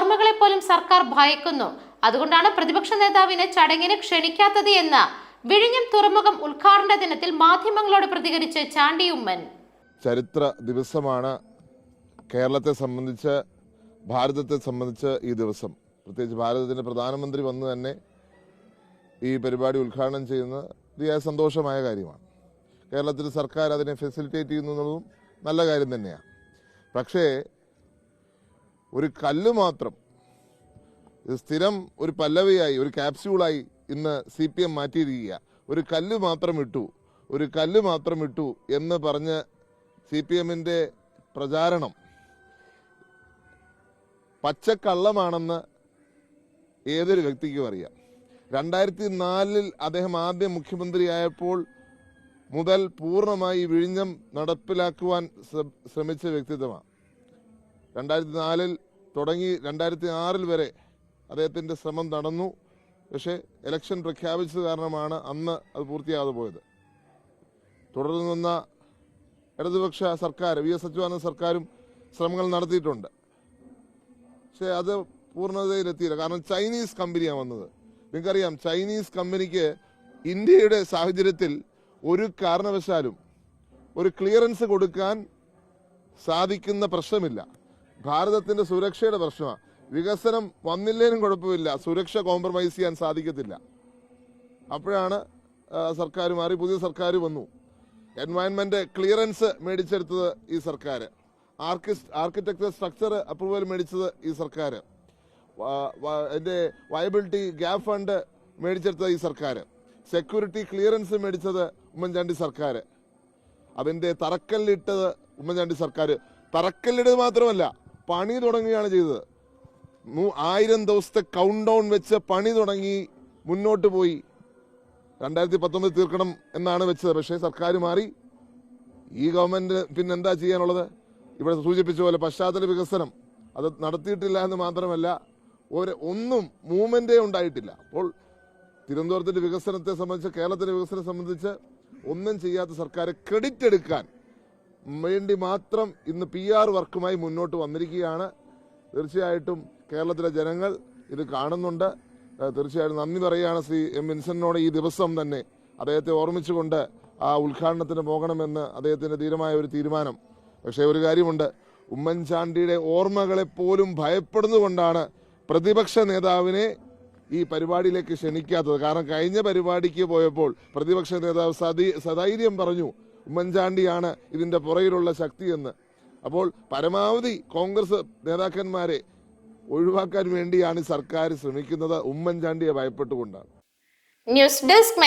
ഓർമ്മകളെ പോലും സർക്കാർ ഭയക്കുന്നു. അതുകൊണ്ടാണ് പ്രതിപക്ഷ നേതാവിനെ ചടങ്ങിന് ക്ഷണിക്കാത്തത് എന്ന് വിഴിഞ്ഞം തുറമുഖം ഉദ്ഘാടന ദിനത്തിൽ മാധ്യമങ്ങളോട് പ്രതികരിച്ച് ചാണ്ടി ഉമ്മൻ. ചരിത്ര ദിവസമാണ് കേരളത്തെ സംബന്ധിച്ച് ഭാരതത്തെ സംബന്ധിച്ച് ഈ ദിവസം. പ്രത്യേകിച്ച് ഭാരതത്തിന്റെ പ്രധാനമന്ത്രി വന്ന് തന്നെ ഈ പരിപാടി ഉദ്ഘാടനം ചെയ്യുന്നത് അതിയായ സന്തോഷമായ കാര്യമാണ്. കേരളത്തിൽ സർക്കാർ അതിനെ ഫെസിലിറ്റേറ്റ് ചെയ്യുന്നു എന്നുള്ളതും നല്ല കാര്യം തന്നെയാണ്. പക്ഷേ ഒരു കല്ല് മാത്രം. സ്ഥിരം ഒരു പല്ലവിയായി ഒരു ക്യാപ്സ്യൂളായി ഇന്ന് സി പി എം മാറ്റിയിരിക്കുക. ഒരു കല്ല് മാത്രം ഇട്ടു ഒരു കല്ല് മാത്രം ഇട്ടു എന്ന് പറഞ്ഞ് സി പി എമ്മിന്റെ പ്രചാരണം പച്ചക്കള്ളമാണെന്ന് ഏതൊരു വ്യക്തിക്കും അറിയാം. രണ്ടായിരത്തി നാലിൽ അദ്ദേഹം ആദ്യം മുഖ്യമന്ത്രിയായപ്പോൾ മുതൽ പൂർണമായി വിഴിഞ്ഞം നടപ്പിലാക്കുവാൻ ശ്രമിച്ച വ്യക്തിത്വമാണ്. രണ്ടായിരത്തി നാലിൽ തുടങ്ങി രണ്ടായിരത്തി ആറിൽ വരെ അദ്ദേഹത്തിന്റെ ശ്രമം നടന്നു. പക്ഷേ ഇലക്ഷൻ പ്രഖ്യാപിച്ചത് കാരണമാണ് അന്ന് അത് പൂർത്തിയാകാതെ പോയത്. തുടർന്ന് നിന്ന ഇടതുപക്ഷ സർക്കാർ വി എസ് അച്യുതാനന്ദ സർക്കാരും ശ്രമങ്ങൾ നടത്തിയിട്ടുണ്ട്. പക്ഷേ അത് പൂർണതയിലെത്തിയില്ല. കാരണം ചൈനീസ് കമ്പനിയാണ് വന്നത്. നിങ്ങൾക്കറിയാം ചൈനീസ് കമ്പനിക്ക് ഇന്ത്യയുടെ സാഹചര്യത്തിൽ ഒരു കാരണവശാലും ഒരു ക്ലിയറൻസ് കൊടുക്കാൻ സാധിക്കുന്ന പ്രശ്നമില്ല. ഭാരതത്തിന്റെ സുരക്ഷയുടെ പ്രശ്നമാണ് വികസനം വന്നില്ലേനും കുഴപ്പമില്ല. സുരക്ഷ കോംപ്രമൈസ് ചെയ്യാൻ സാധിക്കത്തില്ല. അപ്പോഴാണ് സർക്കാർ മാറി പുതിയ സർക്കാർ വന്നു. എൻവയൺമെന്റ് ക്ലിയറൻസ് മേടിച്ചെടുത്തത് ഈ സർക്കാർ ആർക്കിസ്റ്റ് ആർക്കിടെക്ചർ സ്ട്രക്ചർ അപ്രൂവൽ മേടിച്ചത് ഈ സർക്കാർ എന്റെ വയബിലിറ്റി ഗ്യാപ് ഫണ്ട് മേടിച്ചെടുത്തത് ഈ സർക്കാർ സെക്യൂരിറ്റി ക്ലിയറൻസ് മേടിച്ചത് ഉമ്മൻചാണ്ടി സർക്കാർ അതിന്റെ തറക്കല്ലിട്ടത് ഉമ്മൻചാണ്ടി സർക്കാർ തറക്കല്ലിടത് മാത്രമല്ല പണി തുടങ്ങുകയാണ് ചെയ്തത്. ആയിരം ദിവസത്തെ കൗണ്ട് ഡൗൺ വെച്ച് പണി തുടങ്ങി മുന്നോട്ട് പോയി. രണ്ടായിരത്തി പത്തൊമ്പത് തീർക്കണം എന്നാണ് വെച്ചത്. പക്ഷേ സർക്കാർ മാറി. ഈ ഗവൺമെന്റ് പിന്നെ എന്താ ചെയ്യാനുള്ളത്? ഇവിടെ സൂചിപ്പിച്ച പോലെ പശ്ചാത്തല വികസനം അത് നടത്തിയിട്ടില്ല എന്ന് മാത്രമല്ല ഒരു ഒന്നും മൂവ്മെന്റേ ഉണ്ടായിട്ടില്ല. അപ്പോൾ തിരുവനന്തപുരത്തിന്റെ വികസനത്തെ സംബന്ധിച്ച് കേരളത്തിന്റെ വികസനം സംബന്ധിച്ച് ഒന്നും ചെയ്യാത്ത സർക്കാർ ക്രെഡിറ്റ് എടുക്കാൻ വേണ്ടി മാത്രം ഇന്ന് പി ആർ വർക്കുമായി മുന്നോട്ട് വന്നിരിക്കുകയാണ്. തീർച്ചയായിട്ടും കേരളത്തിലെ ജനങ്ങൾ ഇത് കാണുന്നുണ്ട്. തീർച്ചയായിട്ടും നന്ദി പറയുകയാണ് ശ്രീ എം വിൻസെന്റിനോട് ഈ ദിവസം തന്നെ അദ്ദേഹത്തെ ഓർമ്മിച്ചുകൊണ്ട് ആ ഉദ്ഘാടനത്തിന് പോകണമെന്ന് അദ്ദേഹത്തിന്റെ ധീരമായ ഒരു തീരുമാനം. പക്ഷേ ഒരു കാര്യമുണ്ട്. ഉമ്മൻചാണ്ടിയുടെ ഓർമ്മകളെ പോലും ഭയപ്പെടുന്നുകൊണ്ടാണ് പ്രതിപക്ഷ നേതാവിനെ ഈ പരിപാടിയിലേക്ക് ക്ഷണിക്കാത്തത്. കാരണം കഴിഞ്ഞ പരിപാടിക്ക് പോയപ്പോൾ പ്രതിപക്ഷ നേതാവ് സധൈര്യം പറഞ്ഞു. ഉമ്മൻചാണ്ടിയാണ് ഇതിന്റെ പുറകിലുള്ള ശക്തിയെന്ന്. അപ്പോൾ പരമാവധി കോൺഗ്രസ് നേതാക്കന്മാരെ ഒഴിവാക്കാൻ വേണ്ടിയാണ് സർക്കാർ ശ്രമിക്കുന്നത്. ഉമ്മൻചാണ്ടിയെ ഭയപ്പെട്ടുകൊണ്ടാണ്. News desk